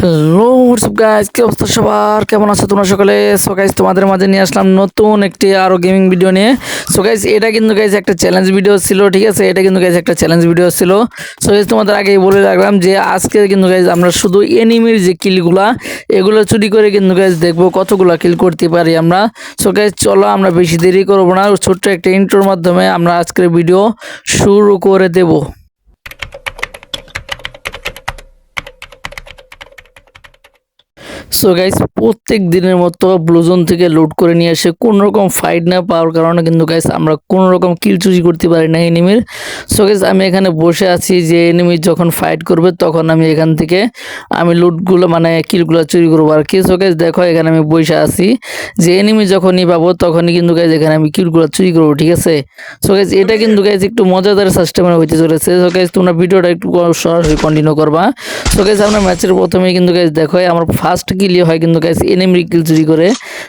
Hello WhatsApp guys কি অবস্থা সবার? কেমন আছো তোমরা সকলে? সো গাইজ তোমাদের মাঝে নিয়ে আসলাম নতুন একটি আরও গেমিং ভিডিও নিয়ে। সো গাইজ এটা কিন্তু গাইজ একটা চ্যালেঞ্জ ভিডিও ছিল, ঠিক আছে? এটা কিন্তু গাইজ একটা চ্যালেঞ্জ ভিডিও ছিল। সো গাইজ তোমাদের আগেই বলে রাখলাম যে, আজকে কিন্তু গাইজ আমরা শুধু এনিমির যে কিলগুলা এগুলো চুরি করে কিন্তু গাইজ দেখব কতগুলো কিল করতে পারি আমরা। সো গাইজ চলো আমরা বেশি দেরি করব না। ছোট্ট একটা ইন্ট্রোর মাধ্যমে আমরা আজকের ভিডিও শুরু করে দেবো। সো গাইস প্রত্যেক দিনের মতো ব্লুজন থেকে লুট করে নিয়ে এসে কোনো রকম ফাইট না পাওয়ার কারণে কিন্তু গাইস আমরা কোনো রকম কিল চুরি করতে পারি না এনিমির সো গাইস আমি এখানে বসে আছি যে এনিমি যখন ফাইট করবে তখন আমি এখান থেকে আমি লুটগুলো মানে কিলগুলো চুরি করব আর কি। সো গাইস দেখো এখানে আমি বসে আছি যে এনিমি যখনই পাবো তখনই কিন্তু গাইস এখানে আমি কিলগুলো চুরি করব, ঠিক আছে? সো গাইস এটা কিন্তু গাইস একটু মজাদার সিস্টেমের হইতে চলেছে। সো গাইস তোমরা ভিডিওটা একটু সরাসরি কন্টিনিউ করবা। সো গাইস আমরা ম্যাচের প্রথমেই কিন্তু গাইস দেখো, আমার ফার্স্ট কিলই হয় কিন্তু গাইস এনিমি কিল চুরি করে।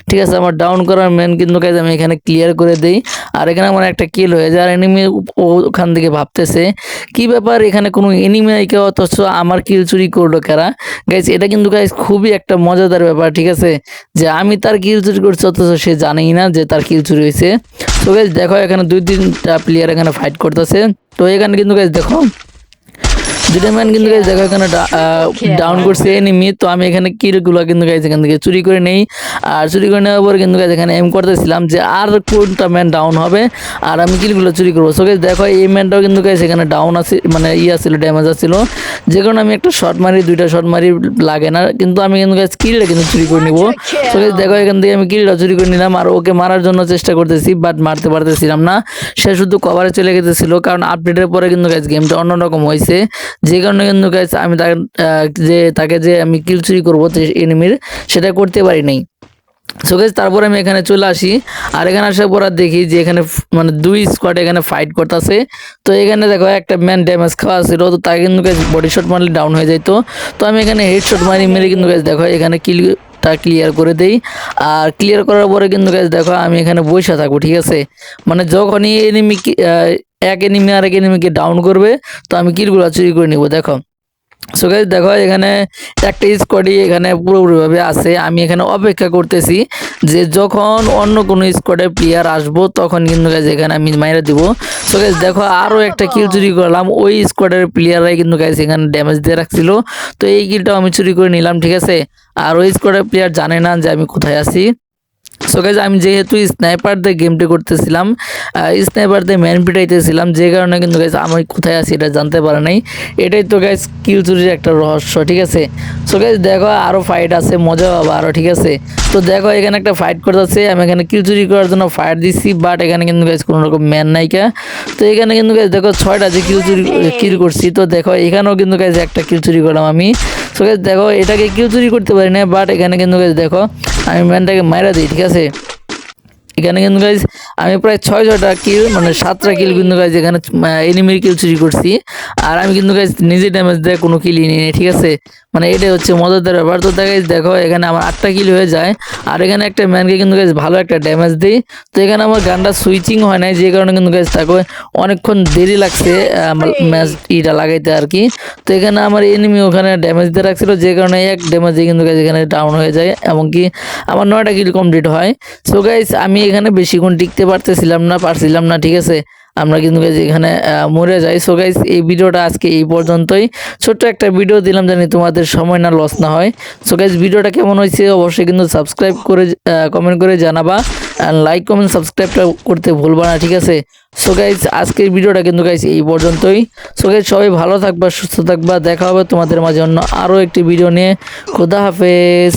ঠিক আছে, আমার ডাউন করার ম্যান কিন্তু গাইস আমি এখানে ক্লিয়ার করে দেই। আর এখানে আমার একটা কিল হয়ে যায়, আর এনিমি ওখান থেকে ভাবতেছে, কি ব্যাপার, এখানে কোনো এনিমি নাই অথচ আমার কিল চুরি করল কারা? গাইস এটা কিন্তু গাইস খুবই একটা মজাদার ব্যাপার, ঠিক আছে? যে আমি তার কিল চুরি করছি, অথচ সে জানেই না যে তার কিল চুরি হয়েছে। তো গাইস দেখো, এখানে দুই তিনটা প্লেয়ার এখানে ফাইট করতেছে। তো এখানে কিন্তু গাইস দেখো দুটা ম্যান কিন্তু গাইজ দেখো এখানে ডাউন করছে এনিমি তো আমি এখানে কিলগুলো কিন্তু গাইজ এখান থেকে চুরি করে নেই। আর চুরি করে নেওয়ার পর কিন্তু গাইজ এখানে এম করতেছিলাম যে আর কোনটা ম্যান ডাউন হবে আর আমি কিলগুলো চুরি করব। সো গাইজ দেখো এই ম্যানটাও কিন্তু গাইজ এখানে ডাউন আছে মানে ইয়ে ছিল ড্যামেজ আছিল। যে কারণে আমি একটা শর্ট মারি দুইটা শর্ট মারি লাগে না। কিন্তু আমি কিন্তু গাইজ কিলটা কিন্তু চুরি করে নিবো। সো গাইজ দেখো এখান থেকে আমি কিলটা চুরি করে নিলাম। আর ওকে মারার জন্য চেষ্টা করতেছি বাট মারতে পারতেছিলাম না। সে শুধু কভারে চলে গেছিল কারণ আপডেটের পরে কিন্তু গাইজ গেমটা অন্যরকম হয়েছে যে কারণে কিন্তু গাইজ আমি যে, তাকে যে আমি কিল চুরি করব এনিমির সেটা করতে পারি নাই। সো গাইজ তারপরে আমি এখানে চলে আসি। আর এখানে আসার পর দেখি যে এখানে মানে দুই স্কোয়াড এখানে ফাইট করতেছে। তো এখানে দেখো, একটা ম্যান ড্যামেজ খাওয়া ছিল তো তাকে কিন্তু বডি শট মারলে ডাউন হয়ে যাইতো। তো আমি এখানে হেড শট মারি, মেরে কিন্তু গাইজ দেখো, এখানে কিল ক্লিয়ার করে দেই। আর ক্লিয়ার করার পরে কিন্তু গাইজ দেখো, আমি এখানে বসে থাকব, ঠিক আছে? মানে যখনই এনিমি এক এনিমি আর এক এনিমিকে ডাউন করবে, তো আমি কিলগুলো চুরি করে নিব, দেখো। সো গাইজ দেখো, এখানে একটা স্কোয়াডই এখানে পুরোপুরিভাবে আছে। আমি এখানে অপেক্ষা করতেছি যে যখন অন্য কোনো স্কোয়াডের প্লেয়ার আসব, তখন কিন্তু গাইজ এখানে আমি মাইরে দিব। সো গাইজ দেখো আরও একটা কিল চুরি করলাম। ওই স্কোয়াডের প্লেয়াররাই কিন্তু গাইজ এখানে ড্যামেজ দিয়ে রাখছিল। তো এই কিলটাও আমি চুরি করে নিলাম, ঠিক আছে? আর ওই স্কোয়াডের প্লেয়ার জানে না যে আমি কোথায় আছি। সো গাইজ আমি যেহেতু স্নাইপার দিয়ে গেমটি করতেছিলাম স্নাইপার দিয়ে ম্যান পিটাইতেছিলাম, যে কারণে কিন্তু গাইজ আমি কোথায় আছি এটা জানতে পারে নাই। এটাই তো গাইজ কিল চুরির একটা রহস্য, ঠিক আছে? সো গাইজ দেখো আরও ফাইট আছে মজা হবে আরও ঠিক আছে? তো দেখো এখানে একটা ফাইট করতেছে, আমি এখানে কিল চুরি করার জন্য ফায়ার দিচ্ছি বাট এখানে কিন্তু গাইজ কোনো রকম ম্যান নাইকা তো এখানে কিন্তু গাইজ দেখো ছয়টা যে কিল চুরি কিল করছি, তো দেখো এখানেও কিন্তু গাইজ একটা কিল চুরি করলাম আমি। সো গাইজ দেখো এটাকে কিল চুরি করতে পারি না বাট এখানে কিন্তু গাইজ দেখো আমি ম্যানটাকে মাইরা দিই ঠিক আছে? এখানে কিন্তু গাইজ আমি প্রায় ছয়, ছয়টা কিল মানে সাতটা কিল কিন্তু গাইজ এখানে এনিমির কিল চুরি করছি। আর আমি কিন্তু গাইজ নিজে ড্যামেজ দেয়, কোনো কিলই নিই ঠিক আছে? মানে এটাই হচ্ছে মজাদার ব্যাপার। তো গাইজ দেখো, এখানে আমার আটটা কিল হয়ে যায়। আর এখানে একটা ম্যানকে কিন্তু গাইজ ভালো একটা ড্যামেজ দিই। তো এখানে আমার গানটা সুইচিং হয় নাই, যে কারণে কিন্তু গাইজ তাকে অনেকক্ষণ দেরি লাগছে ম্যাচ ইটা লাগাইতে আর কি। তো এখানে আমার এনিমি ওখানে ড্যামেজ দিয়ে রাখছিল, যে কারণে এক ড্যামেজে কিন্তু গাইজ এখানে ডাউন হয়ে যায় এমনকি আমার নয়টা কিল কমপ্লিট হয়। সো গাইজ আমি এখানে বেশিক্ষণ টিকতে পারতেছিলাম না, পারছিলাম না, ঠিক আছে? আমরা কিন্তু এখানে মরে যাই। সো গাইজ এই ভিডিওটা আজকে এই পর্যন্তই। ছোট্ট একটা ভিডিও দিলাম জানি তোমাদের সময় না লস না হয়। সো গাইজ ভিডিওটা কেমন হয়েছে অবশ্যই কিন্তু সাবস্ক্রাইব করে কমেন্ট করে জানাবা। লাইক কমেন্ট সাবস্ক্রাইবটা করতে ভুলবা না, ঠিক আছে? সো গাইজ আজকের ভিডিওটা কিন্তু গাইজ এই পর্যন্তই। সো গাইজ সবাই ভালো থাকবা, সুস্থ থাকবা। দেখা হবে তোমাদের মাঝে অন্য আরও একটি ভিডিও নিয়ে। খোদা হাফেজ।